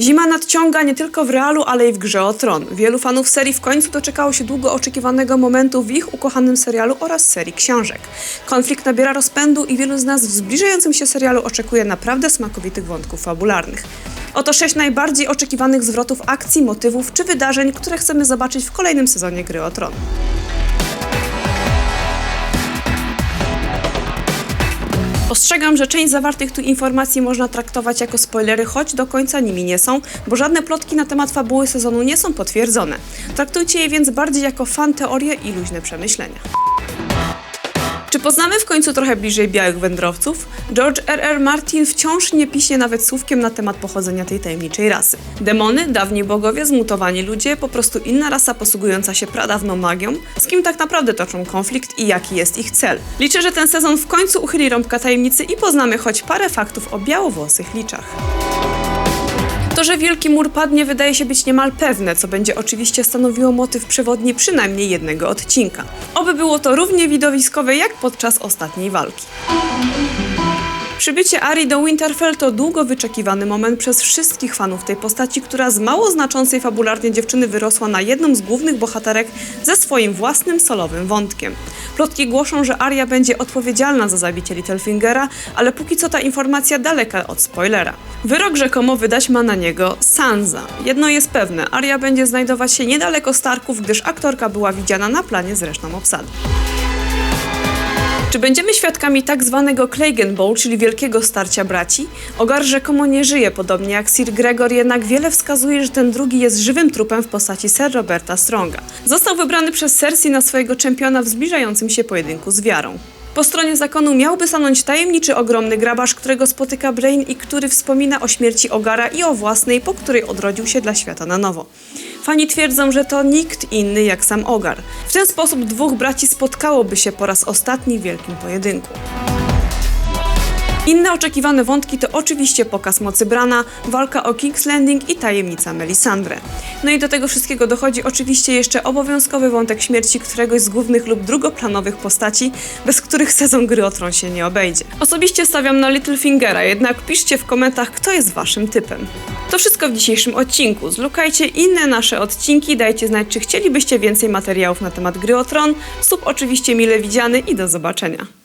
Zima nadciąga nie tylko w realu, ale i w grze o tron. Wielu fanów serii w końcu doczekało się długo oczekiwanego momentu w ich ukochanym serialu oraz serii książek. Konflikt nabiera rozpędu i wielu z nas w zbliżającym się serialu oczekuje naprawdę smakowitych wątków fabularnych. Oto sześć najbardziej oczekiwanych zwrotów akcji, motywów czy wydarzeń, które chcemy zobaczyć w kolejnym sezonie Gry o Tron. Ostrzegam, że część zawartych tu informacji można traktować jako spoilery, choć do końca nimi nie są, bo żadne plotki na temat fabuły sezonu nie są potwierdzone. Traktujcie je więc bardziej jako fan teorie i luźne przemyślenia. Czy poznamy w końcu trochę bliżej białych wędrowców? George R.R. Martin wciąż nie piśnie nawet słówkiem na temat pochodzenia tej tajemniczej rasy. Demony, dawni bogowie, zmutowani ludzie, po prostu inna rasa posługująca się pradawną magią? Z kim tak naprawdę toczą konflikt i jaki jest ich cel? Liczę, że ten sezon w końcu uchyli rąbka tajemnicy i poznamy choć parę faktów o białowłosych liczach. To, że Wielki Mur padnie, wydaje się być niemal pewne, co będzie oczywiście stanowiło motyw przewodni przynajmniej jednego odcinka. Oby było to równie widowiskowe jak podczas ostatniej walki. Przybycie Ari do Winterfell to długo wyczekiwany moment przez wszystkich fanów tej postaci, która z mało znaczącej fabularnie dziewczyny wyrosła na jedną z głównych bohaterek ze swoim własnym solowym wątkiem. Plotki głoszą, że Arya będzie odpowiedzialna za zabicie Littlefingera, ale póki co ta informacja daleka od spoilera. Wyrok rzekomo wydać ma na niego Sansa. Jedno jest pewne, Arya będzie znajdować się niedaleko Starków, gdyż aktorka była widziana na planie z resztą obsady. Czy będziemy świadkami tak zwanego Clegane Bowl, czyli wielkiego starcia braci? Ogar rzekomo nie żyje, podobnie jak Sir Gregor, jednak wiele wskazuje, że ten drugi jest żywym trupem w postaci Sir Roberta Stronga. Został wybrany przez Cersei na swojego czempiona w zbliżającym się pojedynku z wiarą. Po stronie zakonu miałby stanąć tajemniczy ogromny grabarz, którego spotyka Brain i który wspomina o śmierci Ogara i o własnej, po której odrodził się dla świata na nowo. Fani twierdzą, że to nikt inny jak sam Ogar. W ten sposób dwóch braci spotkałoby się po raz ostatni w wielkim pojedynku. Inne oczekiwane wątki to oczywiście pokaz mocy Brana, walka o King's Landing i tajemnica Melisandre. No i do tego wszystkiego dochodzi oczywiście jeszcze obowiązkowy wątek śmierci któregoś z głównych lub drugoplanowych postaci, bez których sezon gry o Tron się nie obejdzie. Osobiście stawiam na Littlefingera, jednak piszcie w komentarzach, kto jest waszym typem. To wszystko w dzisiejszym odcinku. Zlukajcie inne nasze odcinki, dajcie znać, czy chcielibyście więcej materiałów na temat gry o Tron. Sub oczywiście mile widziany i do zobaczenia.